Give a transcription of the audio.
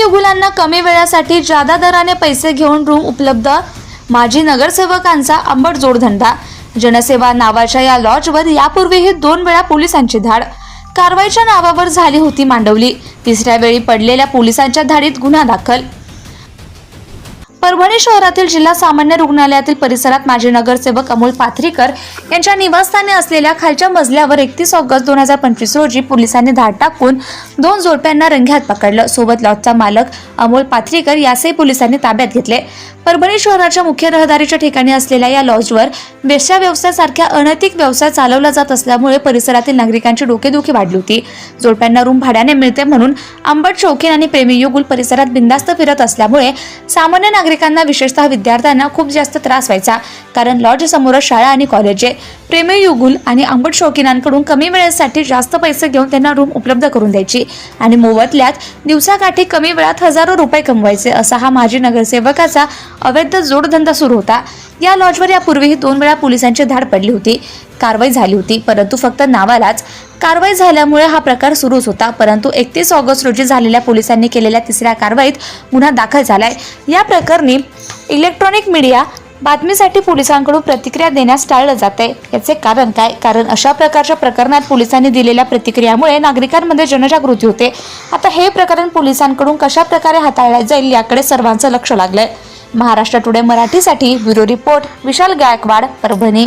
युगुलांना कमी वेळासाठी जादा दराने पैसे घेऊन रूम उपलब्ध माजी नगरसेवकांचा आंबट जोडधंदा. जनसेवा नावाच्या या लॉजवर यापूर्वीही दोन वेळा पोलिसांची धाड. कारवाईच्या नावावर झाली होती मांडवली. तिसऱ्या वेळी पडलेल्या पोलिसांच्या धाडीत गुन्हा दाखल. परभणी शहरातील जिल्हा सामान्य रुग्णालयातील परिसरात माजी नगरसेवक अमोल पाथरीकर यांच्या निवासस्थानी असलेल्या खालच्या मजल्यावर एकतीस ऑगस्ट दोन हजार पंचवीस रोजी पोलिसांनी धाड टाकून दोन जोडप्यांना रंग्यात पकडलं. सोबत लॉजचा मालक अमोल पाथरीकर यासही पोलिसांनी ताब्यात घेतले. परभणी शहराच्या मुख्य रहदारीच्या ठिकाणी असलेल्या या लॉजवर वेश्या व्यवसायासारख्या अनैतिक व्यवसाय चालवला जात असल्यामुळे परिसरातील नागरिकांची डोकेदुखी वाढली होती. जोडप्यांना रूम भाड्याने मिळते म्हणून आंबट शौकीन आणि प्रेमी युगुल परिसरात बिंदास्त फिरत असल्यामुळे सामान्य नागरिक नागरिकांना विशेषतः विद्यार्थ्यांना खूप जास्त त्रास व्हायचा. कारण लॉज समोरच शाळा आणि कॉलेज आहे. प्रेमी युगुल आणि आंबट शौकीनांकडून कमी वेळेसाठी जास्त पैसे घेऊन त्यांना रूम उपलब्ध करून द्यायची. आणि मोबदल्यात दिवसाकाठी कमी वेळात हजारो रुपये कमवायचे असा हा माजी नगरसेवकाचा अवैध जोडधंदा सुरू होता. या लॉजवर यापूर्वीही दोन वेळा पोलिसांची धाड पडली होती. कारवाई झाली होती परंतु फक्त नावालाच कारवाई झाल्यामुळे हा प्रकार सुरूच होता. परंतु एकतीस ऑगस्ट रोजी झालेल्या पोलिसांनी केलेल्या तिसऱ्या कारवाईत गुन्हा दाखल झालाय. या प्रकरणी इलेक्ट्रॉनिक मीडिया बातमीसाठी पोलिसांकडून प्रतिक्रिया देण्यास टाळलं जाते याचे कारण काय? कारण अशा प्रकारच्या प्रकरणात पोलिसांनी दिलेल्या प्रतिक्रियामुळे नागरिकांमध्ये जनजागृती होते. आता हे प्रकरण पोलिसांकडून कशा प्रकारे हाताळले जाईल याकडे सर्वांचं लक्ष लागलंय. महाराष्ट्र टुडे मराठीसाठी bureau report Vishal Gaikwad Parbhani.